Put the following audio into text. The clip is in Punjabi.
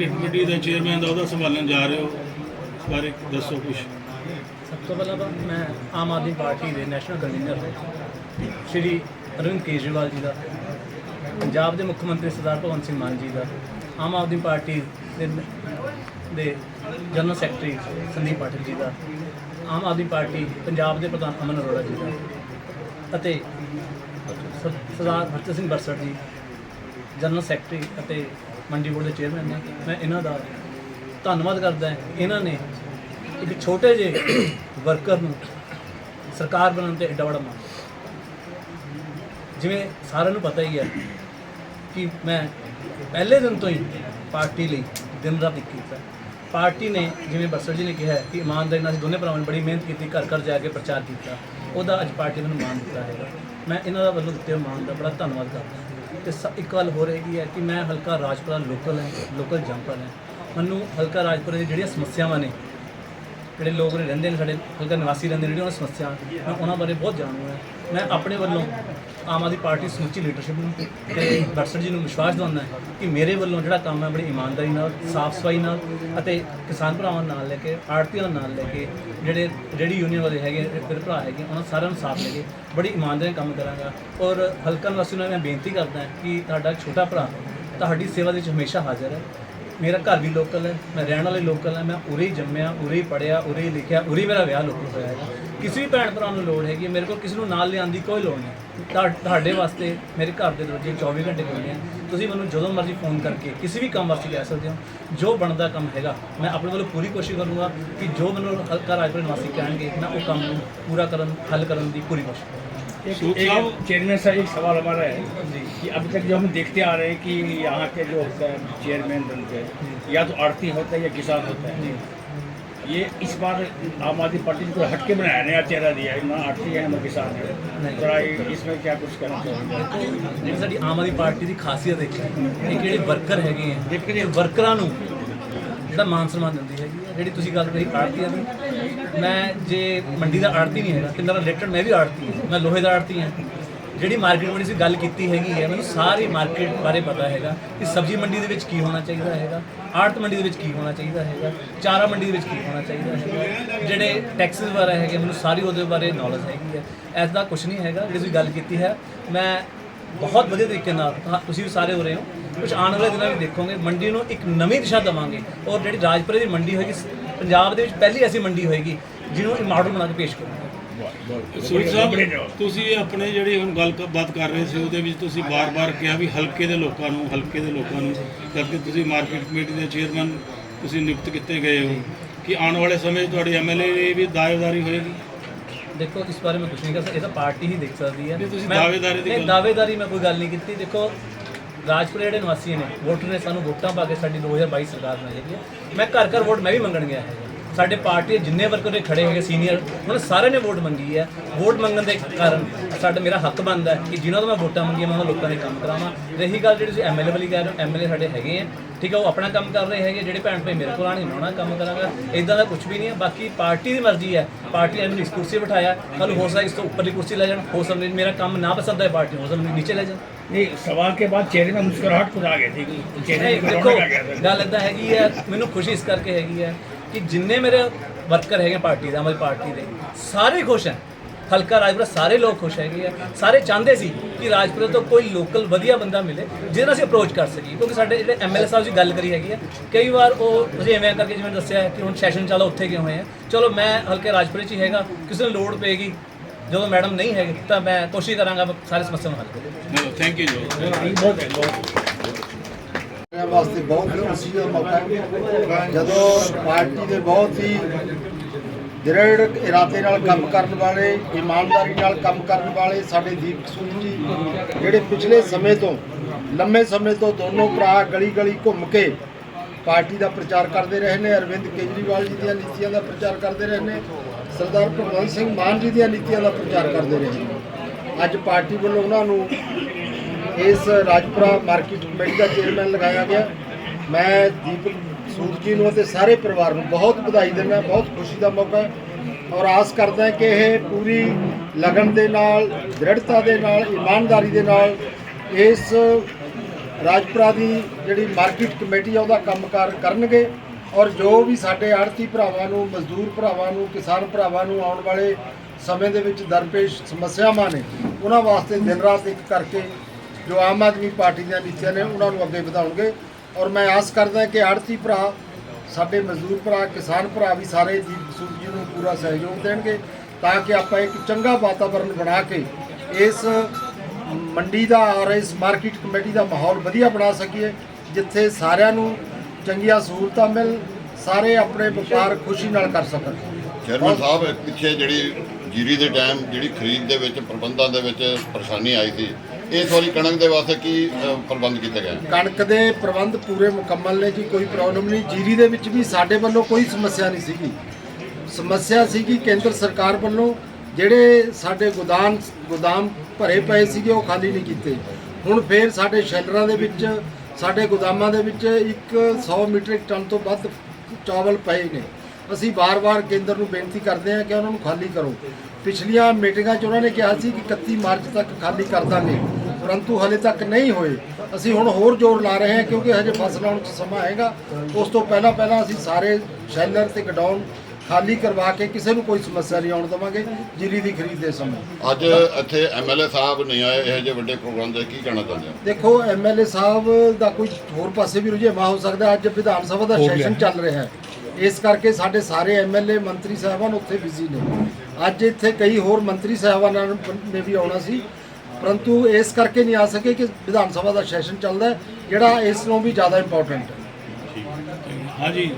ਮਾਰਕੀਟ ਕਮੇਟੀ ਦੇ ਚੇਅਰਮੈਨ ਦਾ ਉਹਦਾ ਸੰਭਾਲਣ ਜਾ ਰਹੇ ਹੋ, ਇਸ ਬਾਰੇ ਦੱਸੋ ਕੁਝ ਸਭ ਤੋਂ ਪਹਿਲਾਂ ਤਾਂ ਮੈਂ ਆਮ ਆਦਮੀ ਪਾਰਟੀ ਦੇ ਨੈਸ਼ਨਲ ਕਨਵੀਨਰ ਸ਼੍ਰੀ ਅਰਵਿੰਦ ਕੇਜਰੀਵਾਲ ਜੀ ਦਾ, ਪੰਜਾਬ ਦੇ ਮੁੱਖ ਮੰਤਰੀ ਸਰਦਾਰ ਭਗਵੰਤ ਸਿੰਘ ਮਾਨ ਜੀ ਦਾ, ਆਮ ਆਦਮੀ ਪਾਰਟੀ ਦੇ ਦੇ ਜਨਰਲ ਸੈਕਟਰੀ ਸੰਦੀਪ ਪਾਠਕ ਜੀ ਦਾ, ਆਮ ਆਦਮੀ ਪਾਰਟੀ ਪੰਜਾਬ ਦੇ ਪ੍ਰਧਾਨ ਅਮਨ ਅਰੋੜਾ ਜੀ ਦਾ ਅਤੇ ਸਰਦਾਰ ਹਰਚੰਦ ਸਿੰਘ ਬਰਸੜ ਜੀ, ਜਨਰਲ ਸੈਕਟਰੀ ਅਤੇ ਮੰਡੀ ਬੋਰਡ ਦੇ ਚੇਅਰਮੈਨ ਨੇ, ਮੈਂ ਇਹਨਾਂ ਦਾ ਧੰਨਵਾਦ ਕਰਦਾ ਇਹਨਾਂ ਨੇ ਇੱਕ ਛੋਟੇ ਜਿਹੇ ਵਰਕਰ ਨੂੰ ਸਰਕਾਰ ਬਣਾਉਣ ਤੇ ਐਡਾ ਬੜਾ ਮਾਣ ਜਿਵੇਂ ਸਾਰਿਆਂ ਨੂੰ ਪਤਾ ਹੀ ਹੈ ਕਿ ਮੈਂ ਪਹਿਲੇ ਦਿਨ ਤੋਂ ਹੀ ਪਾਰਟੀ ਲਈ ਦਿਨ ਰਾਤ ਇੱਕ ਕੀਤਾ। ਪਾਰਟੀ ਨੇ ਜਿਵੇਂ ਬਰਸਰ ਜੀ ਨੇ ਕਿਹਾ ਕਿ ਇਮਾਨਦਾਰੀ ਨਾਲ ਅਸੀਂ ਦੋਨੇ ਭਰਾਵਾਂ ਨੇ ਬੜੀ ਮਿਹਨਤ ਕੀਤੀ ਘਰ ਘਰ ਜਾ ਕੇ ਪ੍ਰਚਾਰ ਕੀਤਾ। ਉਹਦਾ ਅੱਜ ਪਾਰਟੀ ਮੈਨੂੰ ਮਾਣ ਦਿੱਤਾ ਹੈਗਾ। ਮੈਂ ਇਹਨਾਂ ਦਾ ਵੱਲੋਂ ਦਿੱਤੇ ਹੋਏ ਮਾਣ ਦਾ ਬੜਾ ਧੰਨਵਾਦ ਕਰਦਾ ਤੇ ਸ- ਇੱਕ ਗੱਲ ਹੋ ਰਹੀ ਹੈ ਕਿ ਮੈਂ ਹਲਕਾ ਰਾਜਪੁਰਾ ਲੋਕਲ ਹੈ, ਲੋਕਲ ਜੰਪਰ ਹੈ। ਮੈਨੂੰ ਹਲਕਾ ਰਾਜਪੁਰਾ ਦੀ ਜਿਹੜੀਆਂ ਸਮੱਸਿਆਵਾਂ ਨੇ, ਜਿਹੜੇ ਲੋਕ ਉਰੇ ਰਹਿੰਦੇ ਨੇ ਸਾਡੇ, ਹਲਕਾ ਨਿਵਾਸੀ ਰਹਿੰਦੇ ਨੇ, ਜਿਹੜੀਆਂ ਸਮੱਸਿਆ ਮੈਂ ਉਹਨਾਂ ਬਾਰੇ ਬਹੁਤ ਜਾਣੂ ਹਾਂ। ਮੈਂ ਆਪਣੇ ਵੱਲੋਂ ਆਮ ਆਦਮੀ ਪਾਰਟੀ ਸਮੁੱਚੀ ਲੀਡਰਸ਼ਿਪ ਨੂੰ ਤੇ ਬਰਸਰ ਜੀ ਨੂੰ ਵਿਸ਼ਵਾਸ ਦਿਵਾਉਂਦਾ ਹਾਂ ਕਿ ਮੇਰੇ ਵੱਲੋਂ ਜਿਹੜਾ ਕੰਮ ਹੈ ਬੜੀ ਇਮਾਨਦਾਰੀ ਨਾਲ ਸਾਫ਼ ਸਫ਼ਾਈ ਨਾਲ ਅਤੇ ਕਿਸਾਨ ਭਰਾਵਾਂ ਨਾਲ ਲੈ ਕੇ ਆੜਤੀਆਂ ਨੂੰ ਨਾਲ ਲੈ ਕੇ, ਜਿਹੜੇ ਜਿਹੜੀ ਯੂਨੀਅਨ ਵਾਲੇ ਹੈਗੇ ਫਿਰ ਭਰਾ ਹੈਗੇ, ਉਹਨਾਂ ਸਾਰਿਆਂ ਨੂੰ ਸਾਥ ਲੈ ਕੇ ਬੜੀ ਇਮਾਨਦਾਰੀ ਨਾਲ ਕੰਮ ਕਰਾਂਗਾ। ਔਰ ਹਲਕਾ ਨਿਵਾਸੀ ਨੂੰ ਮੈਂ ਬੇਨਤੀ ਕਰਦਾ ਕਿ ਤੁਹਾਡਾ ਛੋਟਾ ਭਰਾ ਤੁਹਾਡੀ ਸੇਵਾ ਦੇ ਵਿੱਚ ਹਮੇਸ਼ਾ ਹਾਜ਼ਰ ਹੈ ਮੇਰਾ ਘਰ ਵੀ ਲੋਕਲ ਹੈ, ਮੈਂ ਰਹਿਣ ਵਾਲੇ ਲੋਕਲ ਹੈ, ਮੈਂ ਉਰੇ ਹੀ ਜੰਮਿਆ, ਉਰੇ ਹੀ ਪੜਿਆ ਉਰੇ ਹੀ ਲਿਖਿਆ, ਉਰੇ ਮੇਰਾ ਵਿਆਹ ਲੋਕਲ ਹੋਇਆ ਹੈ ਕਿਸੇ ਵੀ ਭੈਣ ਭਰਾ ਨੂੰ ਲੋੜ ਹੈਗੀ ਹੈ, ਮੇਰੇ ਕੋਲ ਕਿਸੇ ਨੂੰ ਨਾਲ ਲਿਆਉਣ ਦੀ ਕੋਈ ਲੋੜ ਨਹੀਂ ਤੁਹਾ- ਤੁਹਾਡੇ ਵਾਸਤੇ ਮੇਰੇ ਘਰ ਦੇ ਦਰਵਾਜ਼ੇ 24 ਘੰਟੇ ਖੁੱਲ੍ਹੇ ਆ ਤੁਸੀਂ ਮੈਨੂੰ ਜਦੋਂ ਮਰਜ਼ੀ ਫੋਨ ਕਰਕੇ ਕਿਸੇ ਵੀ ਕੰਮ ਵਾਸਤੇ ਕਹਿ ਸਕਦੇ ਹੋ ਜੋ ਬਣਦਾ ਕੰਮ ਹੈਗਾ ਮੈਂ ਆਪਣੇ ਵੱਲੋਂ ਪੂਰੀ ਕੋਸ਼ਿਸ਼ ਕਰੂੰਗਾ ਕਿ ਜੋ ਮੈਨੂੰ ਹਲਕਾ ਰਾਜਪੁਰ ਨਿਵਾਸੀ ਕਹਿਣਗੇ ਮੈਂ ਉਹ ਕੰਮ ਨੂੰ ਪੂਰਾ ਕਰਨ ਹੱਲ ਕਰਨ ਦੀ ਪੂਰੀ ਕੋਸ਼ਿਸ਼ ਕਰਾਂਗਾ एक सूद एक साहब- चेयरमैन साहब एक सवाल हमारा है कि अभी तक जो हम देखते आ रहे हैं कि यहाँ के जो होता है चेयरमैन बनते हैं या तो आड़ती होता है या किसान होता है ये इस बार आम आदमी पार्टी ने कोई हटके बनाया नया चेहरा दिया है ना आड़ती है ना किसान है नहीं। थोड़ा ये- इसमें क्या कुछ कहना चाहेंगे ਜਿਹੜੀ ਸਾਡੀ ਆਮ ਆਦਮੀ ਪਾਰਟੀ ਦੀ ਖਾਸੀਅਤ ਹੈ ਕਿ ਜਿਹੜੇ ਵਰਕਰ ਹੈਗੇ ਆ ਇਹ ਵਰਕਰਾਂ ਨੂੰ ਜਿਹੜਾ ਮਾਨ ਸਨਮਾਨ ਦਿੰਦੀ ਹੈਗੀ ਆ ਜਿਹੜੀ ਤੁਸੀਂ ਗੱਲ ਕਰੀ ਆੜਤੀਆਂ ਦੀ ਮੈਂ ਜੇ ਮੰਡੀ ਦਾ ਆੜਤੀ ਨਹੀਂ ਹੈਗਾ ਤੇ ਮੇਰਾ ਰਿਲੇਟਡ ਮੈਂ ਵੀ ਆੜਤੀ ਹਾਂ ਮੈਂ ਲੋਹੇ ਦਾ ਆੜਤੀ ਹਾਂ ਜਿਹੜੀ ਮਾਰਕੀਟ ਮੰਡੀ ਸੀ, ਗੱਲ ਕੀਤੀ ਹੈਗੀ ਹੈ। ਮੈਨੂੰ ਸਾਰੀ ਮਾਰਕੀਟ ਬਾਰੇ ਪਤਾ ਹੈਗਾ ਕਿ ਸਬਜ਼ੀ ਮੰਡੀ ਦੇ ਵਿੱਚ ਕੀ ਹੋਣਾ ਚਾਹੀਦਾ ਹੈਗਾ, ਆੜਤ ਮੰਡੀ ਦੇ ਵਿੱਚ ਕੀ ਹੋਣਾ ਚਾਹੀਦਾ ਹੈਗਾ, ਚਾਰਾ ਮੰਡੀ ਦੇ ਵਿੱਚ ਕੀ ਹੋਣਾ ਚਾਹੀਦਾ ਹੈਗਾ। ਜਿਹੜੇ ਟੈਕਸਿਸ ਵਗੈਰਾ ਹੈਗੇ, ਮੈਨੂੰ ਸਾਰੀ ਉਹਦੇ ਬਾਰੇ ਨੌਲੇਜ ਹੈਗੀ ਹੈ। ਐਸਾ ਕੁਝ ਨਹੀਂ ਹੈਗਾ, ਜਿਹੜੀ ਤੁਸੀਂ ਗੱਲ ਕੀਤੀ ਹੈ, ਮੈਂ ਬਹੁਤ ਵਧੀਆ ਤਰੀਕੇ ਨਾਲ ਤੁਹਾ- ਤੁਸੀਂ ਵੀ ਸਾਰੇ ਹੋ ਰਹੇ ਹੋ ਕੁਝ ਆਉਣ ਵਾਲੇ ਦਿਨਾਂ ਵਿੱਚ ਦੇਖੋਗੇ, ਮੰਡੀ ਨੂੰ ਇੱਕ ਨਵੀਂ ਦਿਸ਼ਾ ਦੇਵਾਂਗੇ। ਔਰ ਜਿਹੜੀ ਰਾਜਪੁਰੇ ਦੀ ਮੰਡੀ ਹੋਏਗੀ ਪੰਜਾਬ ਦੇ ਵਿੱਚ ਪਹਿਲੀ ਐਸੀ ਮੰਡੀ ਹੋਏਗੀ, ਜਿਹਨੂੰ ਇਹ ਮਾਡਲ ਬਣਾ ਕੇ ਪੇਸ਼ ਕਰਾਂਗੇ। ਸੂਦ ਸਾਹਿਬ ਤੁਸੀਂ ਆਪਣੇ ਜਿਹੜੀ ਹੁਣ ਗੱਲ ਬਾਤ ਕਰ ਰਹੇ ਸੀ ਉਹਦੇ ਵਿੱਚ ਤੁਸੀਂ ਬਾਰ-ਬਾਰ ਕਿਹਾ ਵੀ ਹਲਕੇ ਦੇ ਲੋਕਾਂ ਨੂੰ ਹਲਕੇ ਦੇ ਲੋਕਾਂ ਨੂੰ ਕਰਕੇ ਤੁਸੀਂ ਮਾਰਕੀਟ ਕਮੇਟੀ ਦੇ ਚੇਅਰਮੈਨ ਤੁਸੀਂ ਨਿਯੁਕਤ ਕੀਤੇ ਗਏ ਹੋ ਕਿ ਆਉਣ ਵਾਲੇ ਸਮੇਂ 'ਚ ਤੁਹਾਡੀ ਐਮਐਲਏ ਦੀ ਵੀ ਦਾਅਵੇਦਾਰੀ ਹੋਏਗੀ? ਦੇਖੋ ਇਸ ਬਾਰੇ ਮੈਂ ਕੁਝ ਨਹੀਂ ਕਰ ਸਕਦਾ ਇਹ ਤਾਂ ਪਾਰਟੀ ਹੀ ਦੇਖ ਸਕਦੀ ਹੈ। ਨਹੀਂ, ਤੁਸੀਂ ਦਾਅਵੇਦਾਰੀ ਦੀ ਦਾਅਵੇਦਾਰੀ ਮੈਂ ਕੋਈ ਗੱਲ ਨਹੀਂ ਕੀਤੀ। ਦੇਖੋ ਰਾਜਪੁਰੇ ਜਿਹੜੇ ਨਿਵਾਸੀ ਨੇ ਵੋਟਰ ਨੇ ਸਾਨੂੰ ਵੋਟਾਂ ਪਾ ਕੇ ਸਾਡੀ 2022 ਸਰਕਾਰ ਬਣਾਈ ਹੈ। ਮੈਂ ਘਰ ਘਰ ਵੋਟ ਮੈਂ ਵੀ ਮੰਗਣ ਗਿਆ ਹੈਗਾ ਸਾਡੇ ਪਾਰਟੀ ਦੇ ਜਿੰਨੇ ਵਰਕਰ ਨੇ ਖੜੇ ਹੈਗੇ ਸੀਨੀਅਰ ਉਹਨਾਂ ਸਾਰਿਆਂ ਨੇ ਵੋਟ ਮੰਗੀ ਹੈ ਵੋਟ ਮੰਗਣ ਦੇ ਕਾਰਨ ਸਾਡਾ ਮੇਰਾ ਹੱਕ ਬਣਦਾ ਹੈ ਕਿ ਜਿਨ੍ਹਾਂ ਤੋਂ ਮੈਂ ਵੋਟਾਂ ਮੰਗੀਆਂ ਮੈਂ ਉਹਨਾਂ ਲੋਕਾਂ ਦੇ ਕੰਮ ਕਰਾਵਾਂ ਰਹੀ ਗੱਲ ਜਿਹੜੀ ਤੁਸੀਂ ਐਮਐਲਏ ਵਾਲੀ ਕਹਿ ਰਹੇ ਹੋ ਐਮਐਲਏ ਸਾਡੇ ਹੈਗੇ ਆ ਠੀਕ ਹੈ ਉਹ ਆਪਣਾ ਕੰਮ ਕਰ ਰਹੇ ਹੈਗੇ ਜਿਹੜੇ ਭੈਣ ਭਾਈ ਮੇਰੇ ਕੋਲ ਆਣੇ ਉਹਨਾਂ ਕੰਮ ਕਰਾਂਗਾ ਇਦਾਂ ਦਾ ਕੁਝ ਵੀ ਨਹੀਂ ਹੈ ਬਾਕੀ ਪਾਰਟੀ ਦੀ ਮਰਜ਼ੀ ਹੈ ਪਾਰਟੀ ਨੇ ਮੈਨੂੰ ਇਸ ਕੁਰਸੀ 'ਤੇ ਬਿਠਾਇਆ ਕੱਲ ਹੋ ਸਕਦਾ ਇਸ ਤੋਂ ਉੱਪਰਲੀ ਕੁਰਸੀ ਲੈ ਜਾਣ ਹੋ ਸਕਦਾ ਮੇਰਾ ਕੰਮ ਨਾ ਪਸੰਦ ਹੈ ਪਾਰਟੀ ਨੂੰ, ਹੋ ਸਕਦਾ ਮੈਨੂੰ ਨੀਚੇ ਲੈ ਜਾਣ नहीं सवाल के बाद चेहरे में मुस्कुराहट खुद आ गई थी चेहरे ਨਹੀਂ, में ਦੇਖੋ रौनक आ गया था ਗੱਲ ਇਦਾਂ ਹੈਗੀ ਹੈ ਕਿ ਜਿੰਨੇ ਮੇਰੇ ਵਰਕਰ ਹੈਗੇ ਪਾਰਟੀ ਦਾ ਮੇਰੀ ਪਾਰਟੀ ਦੇ ਸਾਰੇ ਖੁਸ਼ ਹੈ। ਹਲਕਾ ਰਾਜਪੁਰਾ ਸਾਰੇ ਲੋਕ ਖੁਸ਼ ਹੈਗੇ ਆ। ਸਾਰੇ ਚਾਹੁੰਦੇ ਸੀ ਕਿ ਰਾਜਪੁਰਾ ਤੋਂ ਕੋਈ ਲੋਕਲ ਵਧੀਆ ਬੰਦਾ ਮਿਲੇ ਜਿਹਦੇ ਨਾਲ ਅਸੀਂ ਅਪਰੋਚ ਕਰ ਸਕੀਏ। ਕਿਉਂਕਿ ਸਾਡੇ ਜਿਹੜੇ ਐਮਐਲਏ ਸਾਹਿਬ ਜੀ ਗੱਲ ਕਰੀ ਹੈਗੀ ਆ ਕਈ ਵਾਰ ਉਹ ਤੁਸੀਂ ਐਵੇਂ ਕਰਕੇ ਜਿਵੇਂ ਦੱਸਿਆ ਕਿ ਹੁਣ ਸੈਸ਼ਨ ਚੱਲ ਉੱਥੇ ਕਿਉਂ ਹੋਏ ਆ। ਚਲੋ ਮੈਂ ਹਲਕੇ ਰਾਜਪੁਰੇ 'ਚ ਹੀ ਹੈਗਾ ਕਿਸੇ ਨੂੰ ਲੋੜ ਪਏਗੀ ਜਦੋਂ ਮੈਡਮ ਨਹੀਂ ਹੈਗੇ ਤਾਂ ਮੈਂ ਕੋਸ਼ਿਸ਼ ਕਰਾਂਗਾ ਸਾਰੇ ਸਮੱਸਿਆ ਨੂੰ ਹੱਲ ਕਰਾਂ ਥੈਂਕ ਯੂ ਜੀ ਵਾਸਤੇ ਬਹੁਤ ਖੁਸ਼ੀ ਦਾ ਮੌਕਾ ਹੈ। ਜਦੋਂ ਪਾਰਟੀ ਦੇ ਬਹੁਤ ਹੀ ਦ੍ਰਿੜ ਇਰਾਦੇ ਨਾਲ ਕੰਮ ਕਰਨ ਵਾਲੇ, ਇਮਾਨਦਾਰੀ ਨਾਲ ਕੰਮ ਕਰਨ ਵਾਲੇ ਸਾਡੇ ਦੀਪ ਸੂਦ ਜੀ, ਜਿਹੜੇ ਪਿਛਲੇ ਸਮੇਂ ਤੋਂ, ਲੰਮੇ ਸਮੇਂ ਤੋਂ ਦੋਨੋਂ ਭਰਾ ਗਲੀ ਗਲੀ ਘੁੰਮ ਕੇ ਪਾਰਟੀ ਦਾ ਪ੍ਰਚਾਰ ਕਰਦੇ ਰਹੇ ਨੇ, ਅਰਵਿੰਦ ਕੇਜਰੀਵਾਲ ਜੀ ਦੀਆਂ ਨੀਤੀਆਂ ਦਾ ਪ੍ਰਚਾਰ ਕਰਦੇ ਰਹੇ ਨੇ, ਸਰਦਾਰ ਭਗਵੰਤ ਸਿੰਘ ਮਾਨ ਜੀ ਦੀਆਂ ਨੀਤੀਆਂ ਦਾ ਪ੍ਰਚਾਰ ਕਰਦੇ ਰਹੇ ਨੇ। ਅੱਜ ਪਾਰਟੀ ਵੱਲੋਂ ਉਹਨਾਂ ਨੂੰ ਇਸ ਰਾਜਪੁਰਾ ਮਾਰਕੀਟ ਕਮੇਟੀ ਦਾ ਚੇਅਰਮੈਨ ਲਗਾਇਆ ਗਿਆ। ਮੈਂ ਦੀਪਕ ਸੂਦ ਜੀ ਨੂੰ ਅਤੇ ਸਾਰੇ ਪਰਿਵਾਰ ਨੂੰ ਬਹੁਤ ਵਧਾਈ ਦਿੰਦਾ, ਬਹੁਤ ਖੁਸ਼ੀ ਦਾ ਮੌਕਾ ਹੈ ਔਰ ਆਸ ਕਰਦਾ ਕਿ ਇਹ ਪੂਰੀ ਲਗਨ ਦੇ ਨਾਲ, ਦ੍ਰਿੜਤਾ ਦੇ ਨਾਲ, ਇਮਾਨਦਾਰੀ ਦੇ ਨਾਲ ਇਸ ਰਾਜਪੁਰਾ ਦੀ ਜਿਹੜੀ ਮਾਰਕੀਟ ਕਮੇਟੀ ਆ, ਉਹਦਾ ਕੰਮਕਾਰ ਕਰਨਗੇ ਔਰ ਜੋ ਵੀ ਸਾਡੇ ਆੜਤੀ ਭਰਾਵਾਂ ਨੂੰ, ਮਜ਼ਦੂਰ ਭਰਾਵਾਂ ਨੂੰ, ਕਿਸਾਨ ਭਰਾਵਾਂ ਨੂੰ ਆਉਣ ਵਾਲੇ ਸਮੇਂ ਦੇ ਵਿੱਚ ਦਰਪੇਸ਼ ਸਮੱਸਿਆਵਾਂ ਨੇ, ਉਹਨਾਂ ਵਾਸਤੇ ਦਿਨ ਰਾਤ ਇੱਕ ਕਰਕੇ ਜੋ ਆਮ ਆਦਮੀ ਪਾਰਟੀ ਦੀਆਂ ਨੀਤੀਆਂ ਨੇ, ਉਹਨਾਂ ਨੂੰ ਅੱਗੇ ਵਧਾਉਣਗੇ। ਔਰ ਮੈਂ ਆਸ ਕਰਦਾ ਕਿ ਆੜਤੀ ਭਰਾ, ਸਾਡੇ ਮਜ਼ਦੂਰ ਭਰਾ, ਕਿਸਾਨ ਭਰਾ ਵੀ ਸਾਰੇ ਦੀਪ ਸੂਰਜ ਜੀ ਨੂੰ ਪੂਰਾ ਸਹਿਯੋਗ ਦੇਣਗੇ, ਤਾਂ ਕਿ ਆਪਾਂ ਇੱਕ ਚੰਗਾ ਵਾਤਾਵਰਣ ਬਣਾ ਕੇ ਇਸ ਮੰਡੀ ਦਾ ਔਰ ਇਸ ਮਾਰਕੀਟ ਕਮੇਟੀ ਦਾ ਮਾਹੌਲ ਵਧੀਆ ਬਣਾ ਸਕੀਏ, ਜਿੱਥੇ ਸਾਰਿਆਂ ਨੂੰ ਚੰਗੀਆਂ ਸਹੂਲਤਾਂ ਮਿਲ, ਸਾਰੇ ਆਪਣੇ ਵਪਾਰ ਖੁਸ਼ੀ ਨਾਲ ਕਰ ਸਕਣ। ਚੇਅਰਮੈਨ ਸਾਹਿਬ, ਪਿੱਛੇ ਜਿਹੜੀ ਜੀਰੀ ਦੇ ਟਾਈਮ ਜਿਹੜੀ ਖਰੀਦ ਦੇ ਵਿੱਚ, ਪ੍ਰਬੰਧਾਂ ਦੇ ਵਿੱਚ ਪਰੇਸ਼ਾਨੀ ਆਈ ਸੀ ਇਸ ਵਾਰੀ ਕਣਕ ਦੇ ਵਾਸਤੇ ਕੀ ਅ, ਪ੍ਰਬੰਧ ਕੀਤੇ ਗਏ? ਕਣਕ ਦੇ ਪ੍ਰਬੰਧ ਪੂਰੇ ਮੁਕੰਮਲ ਨੇ ਜੀ ਕੋਈ ਪ੍ਰੋਬਲਮ ਨਹੀਂ। ਜੀਰੀ ਦੇ ਵਿੱਚ ਵੀ ਸਾਡੇ ਵੱਲੋਂ ਕੋਈ ਸਮੱਸਿਆ ਨਹੀਂ ਸੀਗੀ। ਸਮੱਸਿਆ ਸੀਗੀ ਕੇਂਦਰ ਸਰਕਾਰ ਵੱਲੋਂ ਜਿਹੜੇ ਸਾਡੇ ਗੋਦਾਮ ਗੋਦਾਮ ਭਰੇ ਪਏ ਸੀਗੇ ਉਹ ਖਾਲੀ ਨਹੀਂ ਕੀਤੇ। ਹੁਣ ਫੇਰ ਸਾਡੇ ਸ਼ੈਲਰਾਂ ਦੇ ਵਿੱਚ ਸਾਡੇ ਗੋਦਾਮਾਂ ਦੇ ਵਿੱਚ ਇੱਕ 100 ਮੀਟ੍ਰਿਕ ਟਨ ਤੋਂ ਵੱਧ ਚਾਵਲ ਪਏ ਨੇ। ਅਸੀਂ ਵਾਰ-ਵਾਰ ਕੇਂਦਰ ਨੂੰ ਬੇਨਤੀ ਕਰਦੇ ਹਾਂ ਕਿ ਉਹਨਾਂ ਨੂੰ ਖਾਲੀ ਕਰੋ। ਪਿਛਲੀਆਂ ਮੀਟਿੰਗਾਂ 'ਚ ਉਹਨਾਂ ਨੇ ਕਿਹਾ ਸੀ ਕਿ 31 ਮਾਰਚ ਤੱਕ ਖਾਲੀ ਕਰ ਦਾਂਗੇ ਪਰੰਤੂ ਹਲੇ ਤੱਕ ਨਹੀਂ ਹੋਏ। ਅਸੀਂ ਹੁਣ ਹੋਰ ਜ਼ੋਰ ਲਾ ਰਹੇ ਹਾਂ ਕਿਉਂਕਿ ਹਜੇ ਫਸਲ ਆਉਣ 'ਚ ਸਮਾਂ ਹੈਗਾ। ਉਸ ਤੋਂ ਪਹਿਲਾਂ ਪਹਿਲਾਂ ਅਸੀਂ ਸਾਰੇ ਸ਼ੈਲਰ ਤੇ ਗਡਾਊਨ ਖਾਲੀ ਕਰਵਾ ਕੇ ਕਿਸੇ ਨੂੰ ਕੋਈ ਸਮੱਸਿਆ ਨਹੀਂ ਆਉਣ ਦੇਵਾਂਗੇ ਜੀਰੀ ਦੀ ਖਰੀਦ ਦੇ ਸਮੇਂ। ਅੱਜ ਇੱਥੇ ਐਮਐਲਏ ਸਾਹਿਬ ਨਹੀਂ ਆਏ ਇਹੋ ਜਿਹੇ ਵੱਡੇ ਪ੍ਰੋਗਰਾਮ ਦੇ ਕੀ ਕਹਿਣਾ ਚਾਹੁੰਦੇ ਹੋ? ਦੇਖੋ ਐਮਐਲਏ ਸਾਹਿਬ ਦਾ ਕੋਈ ਹੋਰ ਪਾਸੇ ਵੀ ਰੁਝੇਵਾਂ ਹੋ ਸਕਦਾ ਅੱਜ ਵਿਧਾਨ ਸਭਾ ਦਾ ਸੈਸ਼ਨ ਚੱਲ ਰਿਹਾ ਹੈ। ਇਸ ਕਰਕੇ ਸਾਡੇ ਸਾਰੇ ਐਮਐਲਏ ਮੰਤਰੀ ਸਾਹਿਬਾਨ ਉੱਥੇ ਬਿਜ਼ੀ ਨੇ। ਅੱਜ ਇੱਥੇ ਕਈ ਹੋਰ ਮੰਤਰੀ ਸਾਹਿਬਾਨਾਂ ਨੇ ਵੀ ਆਉਣਾ ਸੀ। ਪਰੰਤੂ ਇਸ ਕਰਕੇ ਨਹੀਂ ਆ ਸਕੇ ਕਿ ਵਿਧਾਨ ਸਭਾ ਦਾ ਸੈਸ਼ਨ ਚੱਲਦਾ ਹੈ, ਜਿਹੜਾ ਇਸ ਨੂੰ ਵੀ ਜ਼ਿਆਦਾ ਇੰਪੋਰਟੈਂਟ ਹੈ। ਹਾਂਜੀ।